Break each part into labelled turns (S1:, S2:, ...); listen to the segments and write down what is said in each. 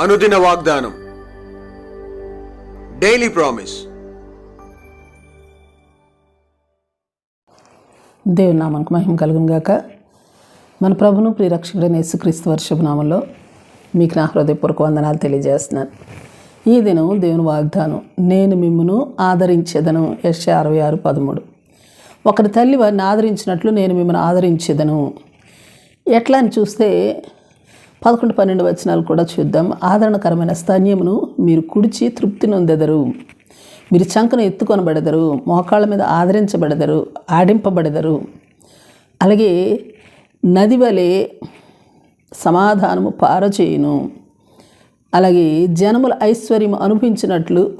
S1: అనుదిన వాగ్దానం. Daily promise
S2: దేవుని నామానికి మహిమ కలుగును గాక. మన ప్రభును ప్రియరక్షకుడైన యేసుక్రీస్తు వర్షపు నామంలో మీకు నా హృదయపూర్వక వందనాలు తెలియజేస్తున్నాను. ఈ దినం దేవుని వాగ్దానం నేను మిమ్మను ఆదరించేదను. ఎస్ అరవై ఆరు పదమూడు. ఒకరి తల్లి వారిని ఆదరించినట్లు నేను మిమ్మల్ని ఆదరించేదను. ఎట్లా అని చూస్తే పదకొండు పన్నెండు వచనాలు కూడా చూద్దాం. ఆదరణకరమైన స్తన్యమును మీరు కుడిచి తృప్తి నొందెదరు. మీరు చంకను ఎత్తుకొనబడెదరు. మోకాళ్ళ మీద ఆదరించబడెదరు. ఆడింపబడెదరు. అలాగే నది వలె సమాధానము పారచేయును. అలాగే జనముల ఐశ్వర్యం అనుభవించినట్లు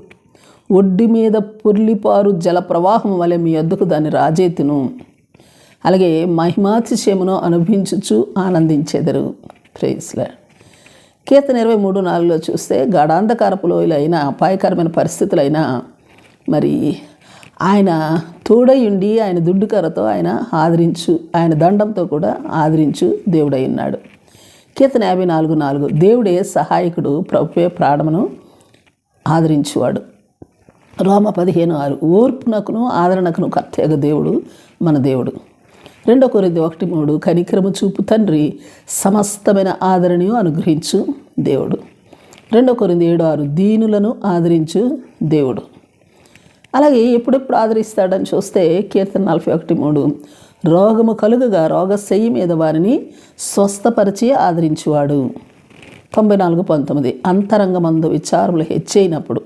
S2: ఒడ్డి మీద పుర్లిపారు జల ప్రవాహం వలె మీ వద్దకు దాన్ని రాజేతును. అలాగే మహిమాతిశయమును అనుభవించుచు ఆనందించెదరు. ప్రేస్లా కీర్తన ఇరవై మూడు నాలుగులో చూస్తే గాఢాంధకారపు లోయలైన అపాయకరమైన పరిస్థితులైనా మరి ఆయన తోడై ఉండి ఆయన దుడ్డుకరతో ఆయన ఆదరించు ఆయన దండంతో కూడా ఆదరించు దేవుడై ఉన్నాడు. కీర్తన యాభై నాలుగు నాలుగు దేవుడే సహాయకుడు ప్రభువే ప్రాణమును ఆదరించువాడు. రోమ పదిహేను ఆరు ఓర్పునకును ఆదరణకును కర్తయ్యగ దేవుడు మన దేవుడు. రెండో కొరింది ఒకటి మూడు కనిక్రమ చూపు తండ్రి సమస్తమైన ఆదరణను అనుగ్రహించు దేవుడు. రెండో కొరింది ఏడు ఆరు దీనులను ఆదరించు దేవుడు. అలాగే ఎప్పుడెప్పుడు ఆదరిస్తాడని చూస్తే కీర్తన నలభై ఒకటి మూడు రోగము కలుగగా రోగశయ్యి మీద వారిని స్వస్థపరిచి ఆదరించువాడు. తొంభై నాలుగు పంతొమ్మిది అంతరంగమందు విచారములు హెచ్చైనప్పుడు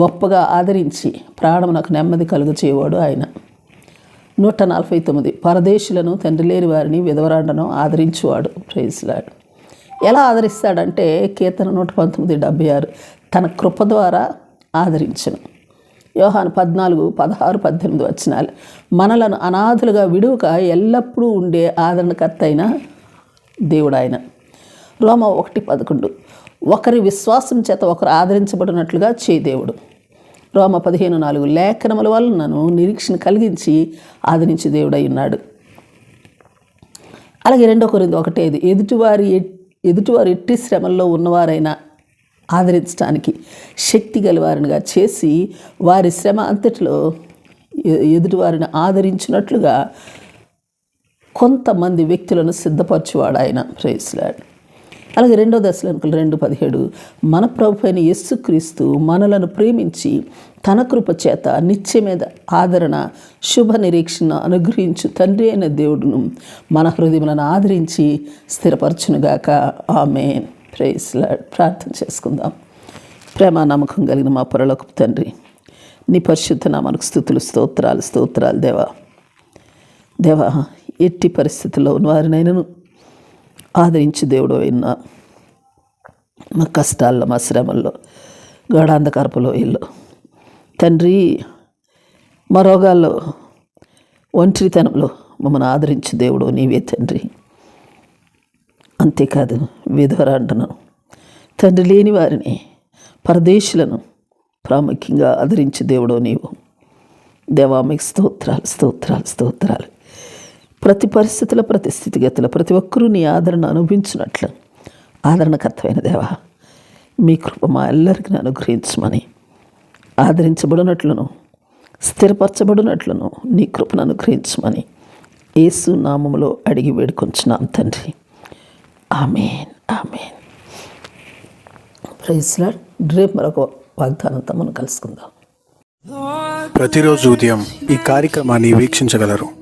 S2: గొప్పగా ఆదరించి ప్రాణమునకు నెమ్మది కలుగు చేయవాడు ఆయన. నూట నలభై తొమ్మిది. పరదేశులను తండ్రి లేని వారిని విధవరాండను ఆదరించువాడు. ప్రైజ్లాడు ఎలా ఆదరిస్తాడంటే కీర్తన నూట పంతొమ్మిది డెబ్బై ఆరు. తన కృప ద్వారా ఆదరించను. యోహాను పద్నాలుగు పదహారు పద్దెనిమిది వచనాలు. మనలను అనాథులుగా విడువక ఎల్లప్పుడూ ఉండే ఆదరణకర్త అయిన దేవుడు ఆయన రోమ ఒకటి పదకొండు. ఒకరి విశ్వాసం చేత ఒకరు ఆదరించబడినట్లుగా చే దేవుడు. రోమ పదిహేను నాలుగు లేఖనముల వలనను నిరీక్షణ కలిగించి ఆదరించి దేవుడై ఉన్నాడు. అలాగే రెండో కొరింది ఒకటేది ఎదుటివారి ఎదుటివారు ఎదుటివారి ఎట్టి శ్రమల్లో ఉన్నవారైనా ఆదరించడానికి శక్తి గలవారినిగా చేసి వారి శ్రమ అంతటిలో ఎదుటివారిని ఆదరించినట్లుగా కొంతమంది వ్యక్తులను సిద్ధపరచువాడు ఆయన. ప్రేస్లాడ్ అలాగే రెండో దశలనుకులు రెండు పదిహేడు. మన ప్రభు అయిన యేసుక్రీస్తు మనలను ప్రేమించి తన కృప చేత నిత్యమేద ఆదరణ శుభ నిరీక్షణ అనుగ్రహించు తండ్రి అయిన దేవుడును మన హృదయములను ఆదరించి స్థిరపరచునుగాక. ఆమె ప్రేస్లా ప్రార్థన చేసుకుందాం. ప్రేమ నమ్మకం కలిగిన మా పొరలకు తండ్రి నీ పరిశుద్ధ నామనకు స్థుతులు స్తోత్రాలు స్తోత్రాలు దేవా. దేవా ఎట్టి పరిస్థితుల్లో ఉన్న వారినైనాను ఆదరించి దేవుడు అయినా మా కష్టాల్లో మా శ్రమల్లో గాఢాంధకరపులో ఇల్లు. తండ్రి మా రోగాల్లో ఒంటరితనంలో మమ్మల్ని ఆదరించి దేవుడు నీవే తండ్రి. అంతేకాదు విధవరాంటను తండ్రి లేని వారిని పరదేశులను ప్రాముఖ్యంగా ఆదరించి దేవుడు నీవు. దేవామికి స్తోత్రాలు స్తోత్రాలు స్తోత్రాలు. ప్రతి పరిస్థితుల ప్రతి స్థితిగతుల ప్రతి ఒక్కరూ నీ ఆదరణ అనుభవించినట్లు. ఆదరణకర్తమైన దేవ మీ కృప మా అల్లరికి అనుగ్రహించమని ఆదరించబడినట్లును స్థిరపరచబడినట్లును నీ కృపను అనుగ్రహించమని యేసు నామములో అడిగి వేడుకొంచున్నాం తండ్రి. Amen amen. రేపు మరొక వాగ్దానంతో మనం కలుసుకుందాం.
S3: ప్రతిరోజు ఉదయం ఈ కార్యక్రమాన్ని వీక్షించగలరు.